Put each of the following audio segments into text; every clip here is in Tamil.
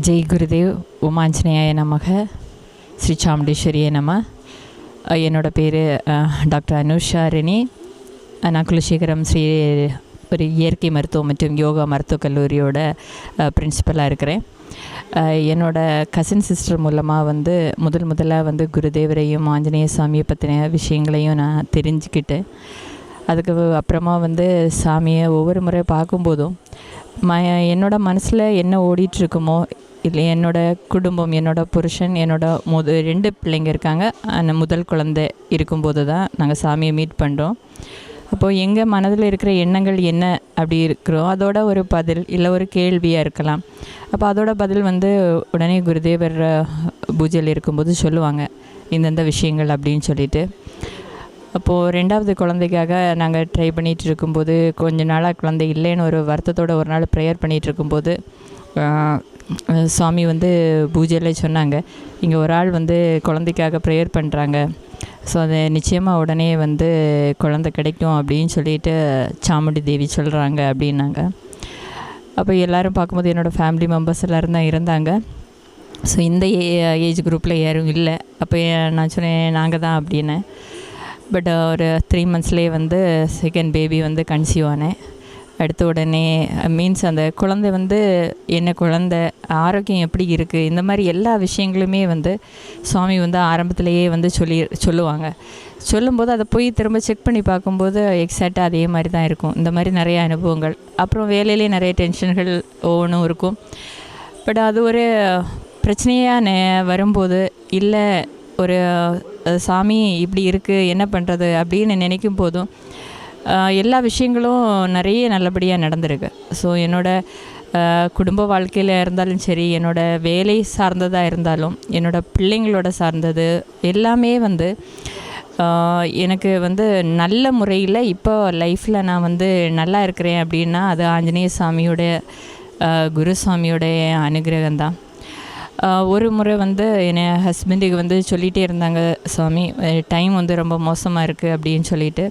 ஜெய் குருதேவ் உமாஞ்சனேய நமக ஸ்ரீ சாமுண்டீஸ்வரியே நம. என்னோடய என்னோட பேர் டாக்டர் அனுஷாரிணி அஹ், நான் குலசேகரம் ஸ்ரீ ஒரு இயற்கை மருத்துவம் மற்றும் யோகா மருத்துவக் கல்லூரியோட பிரின்சிபலாக இருக்கிறேன். என்னோடய என்னோட கசின் சிஸ்டர் மூலமாக வந்து முதல் முதலாக வந்து குருதேவரையும் ஆஞ்சநேய சாமியை பற்றின விஷயங்களையும் நான் தெரிஞ்சுக்கிட்டேன் அதுக்கு அப்புறமா வந்து சாமியை ஒவ்வொரு முறை பார்க்கும்போதும் ம என்னோட மனசில் என்ன ஓடிட்டுருக்குமோ இல்லை என்னோட குடும்பம் என்னோட புருஷன் என்னோட முத ரெண்டு பிள்ளைங்க இருக்காங்க. அந்த முதல் குழந்தை இருக்கும்போது தான் நாங்கள் சாமியை மீட் பண்ணுறோம் அப்போது எங்கள் மனதில் இருக்கிற எண்ணங்கள் என்ன அப்படி இருக்கிறோம் அதோட ஒரு பதில் இல்லை ஒரு கேள்வியாக இருக்கலாம். அப்போ அதோட பதில் வந்து உடனே குருதேவர் பூஜையில் இருக்கும்போது சொல்லுவாங்க இந்தந்த விஷயங்கள் அப்படின்னு சொல்லிட்டு. அப்போது ரெண்டாவது குழந்தைக்காக நாங்கள் ட்ரை பண்ணிகிட்டு இருக்கும்போது கொஞ்ச நாளாக குழந்தை இல்லைன்னு ஒரு வருத்தத்தோட ஒரு நாள் ப்ரேயர் பண்ணிகிட்டு இருக்கும்போது சுவாமி வந்து பூஜையில் சொன்னாங்க. இங்கே ஒரு ஆள் வந்து குழந்தைக்காக ப்ரேயர் பண்ணுறாங்க ஸோ அது நிச்சயமாக உடனே வந்து குழந்த கிடைக்கும் அப்படின்னு சொல்லிட்டு சாமுண்டி தேவி சொல்கிறாங்க அப்படின்னாங்க. அப்போ எல்லோரும் பார்க்கும்போது என்னோடய ஃபேமிலி மெம்பர்ஸ் எல்லோரும் தான் இருந்தாங்க. ஸோ இந்த ஏ ஏஜ் குரூப்பில் யாரும் இல்லை. அப்போ நான் சொன்னேன் நாங்கள் தான் அப்படின்னு. பட் ஒரு த்ரீ மந்த்ஸ்லேயே வந்து செகண்ட் பேபி வந்து கன்சீவ் ஆனேன். எடுத்த உடனே uh, மீன்ஸ் அந்த குழந்தை வந்து என்ன குழந்தை? ஆரோக்கியம் எப்படி இருக்குது இந்த மாதிரி எல்லா விஷயங்களுமே வந்து சுவாமி வந்து ஆரம்பத்திலேயே வந்து சொல்லி சொல்லுவாங்க. சொல்லும்போது அதை போய் திரும்ப செக் பண்ணி பார்க்கும்போது எக்ஸாக்டாக அதே மாதிரி தான் இருக்கும். இந்த மாதிரி நிறைய அனுபவங்கள். அப்புறம் வேலையிலே நிறைய டென்ஷன்கள் ஒவ்வொன்றும் இருக்கும். பட் அது ஒரு பிரச்சனையாக நே வரும்போது இல்லை ஒரு சாமி இப்படி இருக்குது என்ன பண்ணுறது அப்படின்னு நினைக்கும் போதும் எல்லா விஷயங்களும் நிறைய நல்லபடியாக நடந்திருக்கு. ஸோ என்னோடய குடும்ப வாழ்க்கையில் இருந்தாலும் சரி என்னோடய வேலை சார்ந்ததாக இருந்தாலும் என்னோடய பிள்ளைங்களோட சார்ந்தது எல்லாமே வந்து எனக்கு வந்து நல்ல முறையில் இப்போ லைஃப்பில் நான் வந்து நல்லா இருக்கிறேன் அப்படின்னா அது ஆஞ்சநேய சாமியோடைய குருசாமியோடைய அனுகிரகம் தான் ஒரு முறை வந்து என் ஹஸ்பண்டுக்கு வந்து சொல்லிகிட்டே இருந்தாங்க சுவாமி டைம் வந்து ரொம்ப மோசமாக இருக்குது அப்படின்னு சொல்லிட்டு.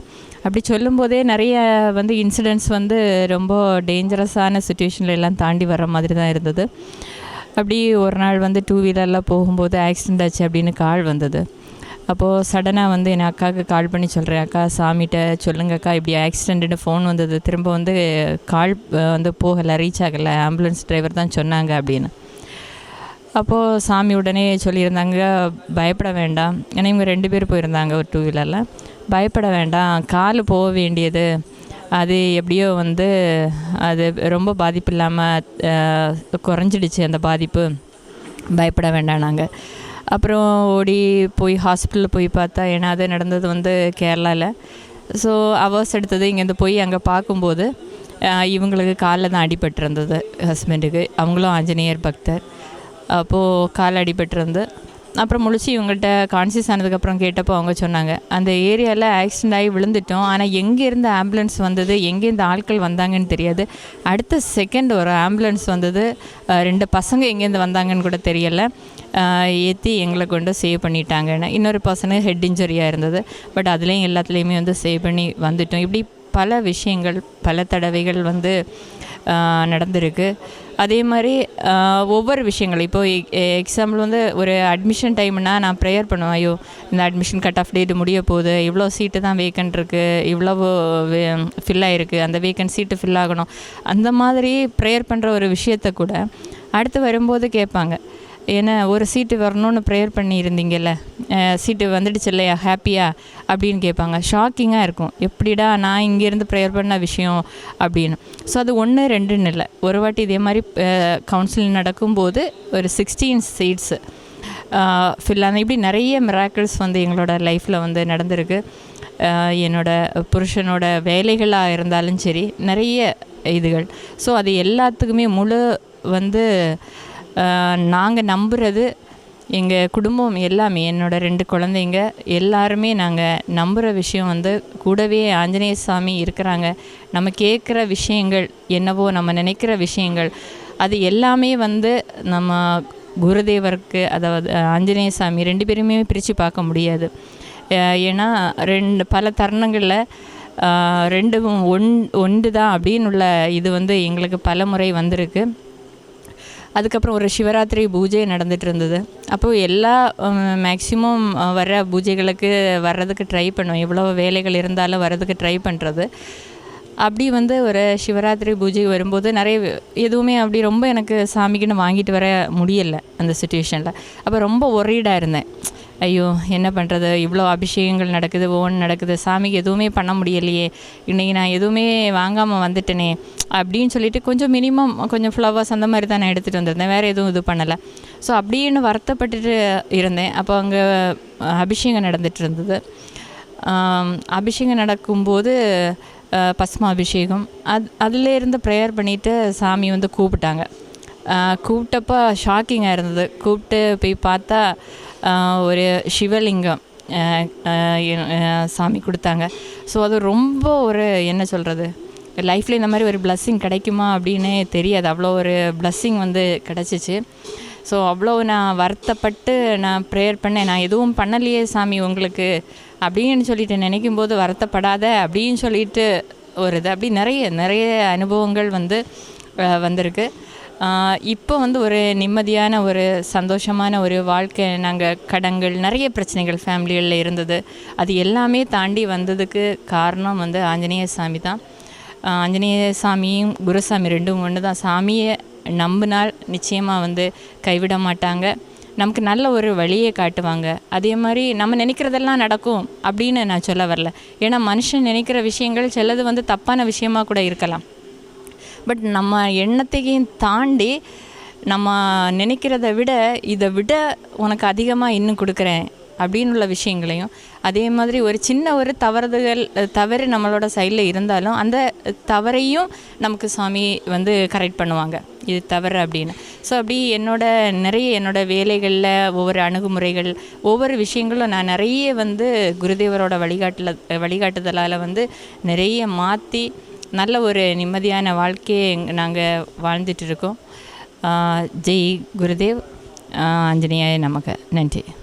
அப்படி சொல்லும்போதே நிறைய வந்து இன்சிடெண்ட்ஸ் வந்து ரொம்ப டேஞ்சரஸான சுச்சுவேஷனில் எல்லாம் தாண்டி வர மாதிரி தான் இருந்தது. அப்படி ஒரு நாள் வந்து டூ வீலரில் போகும்போது ஆக்சிடெண்ட் ஆச்சு அப்படின்னு கால் வந்தது. அப்போது சடனாக வந்து என் அக்காவுக்கு கால் பண்ணி சொல்கிறேன் அக்கா சாமிகிட்ட சொல்லுங்க அக்கா இப்படி ஆக்சிடெண்ட்டுன்னு ஃபோன் வந்தது. திரும்ப வந்து கால் வந்து போகலை ரீச் ஆகலை. ஆம்புலன்ஸ் டிரைவர் தான் சொன்னாங்க அப்படின்னு. அப்போது சாமி உடனே சொல்லியிருந்தாங்க பயப்பட வேண்டாம். ஏன்னா இவங்க ரெண்டு பேர் போயிருந்தாங்க ஒரு டூ வீலரில் பயப்பட வேண்டாம். கால் போக வேண்டியது. அது எப்படியோ வந்து அது ரொம்ப பாதிப்பு இல்லாமல் குறைஞ்சிடுச்சு அந்த பாதிப்பு. பயப்பட வேண்டாம் நாங்கள் அப்புறம் ஓடி போய் ஹாஸ்பிட்டலில் போய் பார்த்தா ஏன்னா அது நடந்தது வந்து கேரளாவில் ஸோ அவர்ஸ் எடுத்தது இங்கேருந்து போய் அங்கே பார்க்கும்போது இவங்களுக்கு காலில் தான் அடிபட்டிருந்தது ஹஸ்பண்டுக்கு அவங்களும் ஆஞ்சநேயர் பக்தர். அப்போது கால் அடிபட்டிருந்து அப்புறம் முழிச்சு இவங்கள்ட்ட கான்சியஸ் ஆனதுக்கப்புறம் கேட்டப்போ அவங்க சொன்னாங்க அந்த ஏரியாவில் ஆக்சிடென்ட் ஆகி விழுந்துட்டோம் ஆனால் எங்கேருந்து ஆம்புலன்ஸ் வந்தது எங்கேருந்து ஆட்கள் வந்தாங்கன்னு தெரியாது. அடுத்த செகண்ட் ஒரு ஆம்புலன்ஸ் வந்தது ரெண்டு பசங்க எங்கேருந்து வந்தாங்கன்னு கூட தெரியலை. ஏற்றி எங்களை கொண்டு சேவ் பண்ணிட்டாங்கன்னு. இன்னொரு பர்சனுக்கு ஹெட் இன்ஜுரியாக இருந்தது. பட் அதுலேயும் எல்லாத்துலேயுமே வந்து சேவ் பண்ணி வந்துட்டோம். இப்படி பல விஷயங்கள் பல தடவைகள் வந்து நடந்திருக்கு. அதே மாதிரி ஒவ்வொரு விஷயங்கள். இப்போது எக்ஸாம்பிள் வந்து ஒரு அட்மிஷன் டைம்னா நான் ப்ரேயர் பண்ணுவேன். ஐயோ இந்த அட்மிஷன் கட் ஆஃப் டேட் முடிய போகுது. இவ்வளோ சீட்டு தான் வேக்கன்ட் இருக்குது இவ்வளவு ஃபில் ஆகிருக்கு அந்த வேக்கன்ட் சீட்டு ஃபில் ஆகணும். அந்த மாதிரி ப்ரேயர் பண்ணுற ஒரு விஷயத்த கூட அடுத்து வரும்போது கேட்பாங்க. ஏன்னா ஒரு சீட்டு வரணும்னு ப்ரேயர் பண்ணியிருந்தீங்கல்ல? சீட்டு வந்துடுச்சு இல்லையா? ஹாப்பியா அப்படின்னு கேட்பாங்க. ஷாக்கிங்காக இருக்கும். எப்படிடா நான் இங்கேருந்து ப்ரேயர் பண்ண விஷயம் அப்படின்னு. ஸோ அது ஒன்று ரெண்டுன்னு இல்லை. ஒரு வாட்டி இதே மாதிரி கவுன்சிலிங் நடக்கும்போது ஒரு சிக்ஸ்டீன் சீட்ஸு ஃபில் ஆன இப்படி நிறைய மிராக்கிள்ஸ் வந்து எங்களோட லைஃப்பில் வந்து நடந்திருக்கு. என்னோட புருஷனோட வேலைகளாக இருந்தாலும் சரி நிறைய இதுகள். ஸோ அது எல்லாத்துக்குமே முழு வந்து நாங்கள் நம்புறது எங்கள் குடும்பம் எல்லாமே என்னோட ரெண்டு குழந்தைங்க எல்லாருமே நாங்கள் நம்புகிற விஷயம் வந்து கூடவே ஆஞ்சநேய சாமி இருக்கிறாங்க. நம்ம கேட்குற விஷயங்கள் என்னவோ நம்ம நினைக்கிற விஷயங்கள் அது எல்லாமே வந்து நம்ம குருதேவருக்கு அதாவது ஆஞ்சநேய சாமி ரெண்டு பேருமே பிரித்து பார்க்க முடியாது. ஏன்னா ரெண்டு பல தருணங்களில் ரெண்டும் ஒன் ஒன்று தான் அப்படின்னு உள்ள இது வந்து எங்களுக்கு பல முறை வந்திருக்கு. அதுக்கப்புறம் ஒரு சிவராத்திரி பூஜை நடந்துட்டு இருந்தது அப்போது எல்லா மேக்ஸிமம் வர பூஜைகளுக்கு வர்றதுக்கு ட்ரை பண்ணுவேன் எவ்வளோ வேலைகள் இருந்தாலும் வர்றதுக்கு ட்ரை பண்ணுறது அப்படி வந்து ஒரு சிவராத்திரி பூஜை வரும்போது நிறைய எதுவுமே அப்படி ரொம்ப எனக்கு சாமிக்குன்னு வாங்கிட்டு வர முடியலை அந்த சுச்சுவேஷனில் அப்போ ரொம்ப ஒரீடாக இருந்தேன். ஐயோ என்ன பண்ணுறது இவ்வளோ அபிஷேகங்கள் நடக்குது ஒவ்வொன்று நடக்குது. சாமிக்கு எதுவுமே பண்ண முடியலையே. இன்றைக்கி நான் எதுவுமே வாங்காமல் வந்துட்டேனே அப்படின்னு சொல்லிட்டு கொஞ்சம் மினிமம் கொஞ்சம் ஃப்ளவர்ஸ் அந்த மாதிரி தான் நான் எடுத்துகிட்டு வந்திருந்தேன். வேறு எதுவும் இது பண்ணலை. ஸோ அப்படின்னு வருத்தப்பட்டுட்டு இருந்தேன். அப்போ அங்கே அபிஷேகம் நடந்துட்டு இருந்தது. அபிஷேகம் நடக்கும்போது பஸ்மா அபிஷேகம். அது அதில் இருந்து ப்ரேயர் பண்ணிவிட்டு சாமி வந்து கூப்பிட்டாங்க. கூப்பிட்டப்போ கூப்பிட்டப்ப ஷாக்கிங்காக இருந்தது. கூப்பிட்டு போய் பார்த்தா ஒரு சிவலிங்கம் சாமி கொடுத்தாங்க. ஸோ அது ரொம்ப ஒரு என்ன சொல்கிறது லைஃப்பில் இந்த மாதிரி ஒரு பிளஸ்ஸிங் கிடைக்குமா அப்படின்னே தெரியாது. அவ்வளோ ஒரு பிளஸ்ஸிங் வந்து கிடச்சிச்சு. ஸோ அவ்வளோ நான் வருத்தப்பட்டு நான் ப்ரேயர் பண்ணேன். நான் எதுவும் பண்ணலையே சாமி உங்களுக்கு அப்படின்னு சொல்லிட்டு நினைக்கும் போது வருத்தப்படாத அப்படின்னு சொல்லிட்டு ஒரு இது. அப்படி நிறைய நிறைய அனுபவங்கள் வந்து வந்திருக்கு. இப்போ வந்து ஒரு நிம்மதியான ஒரு சந்தோஷமான ஒரு வாழ்க்கை நாங்கள் கடங்கள் நிறைய பிரச்சனைகள் ஃபேமிலிகளில் இருந்தது. அது எல்லாமே தாண்டி வந்ததுக்கு காரணம் வந்து ஆஞ்சநேய சாமி தான். ஆஞ்சநேய சாமியும் குருசாமி ரெண்டும் ஒன்று தான். சாமியை நம்பினால் நிச்சயமாக வந்து கைவிட மாட்டாங்க. நமக்கு நல்ல ஒரு வழியை காட்டுவாங்க. அதே மாதிரி நம்ம நினைக்கிறதெல்லாம் நடக்கும் அப்படின்னு நான் சொல்ல வரல. ஏன்னா மனுஷன் நினைக்கிற விஷயங்கள் சிலது வந்து தப்பான விஷயமா கூட இருக்கலாம். பட் நம்ம எண்ணத்தையும் தாண்டி நம்ம நினைக்கிறத விட இதை விட உனக்கு அதிகமாக இன்னும் கொடுக்குறேன் அப்படின்னு உள்ள விஷயங்களையும் அதே மாதிரி ஒரு சின்ன ஒரு தவறுதல் தவறு நம்மளோட சைடில் இருந்தாலும் அந்த தவறையும் நமக்கு சாமி வந்து கரெக்ட் பண்ணுவாங்க. இது தவறு அப்படின்னு. ஸோ அப்படி என்னோட நிறைய என்னோடய வேலைகளில் ஒவ்வொரு அணுகுமுறைகள் ஒவ்வொரு விஷயங்களும் நான் நிறைய வந்து குருதேவரோட வழிகாட்டல வழிகாட்டுதலால் வந்து நிறைய மாற்றி நல்ல ஒரு நிம்மதியான வாழ்க்கையை நாங்கள் வாழ்ந்துட்டு இருக்கோம். ஜெய் குருதேவ். ஆஹ் ஆஞ்சநேயாய நமக. நன்றி.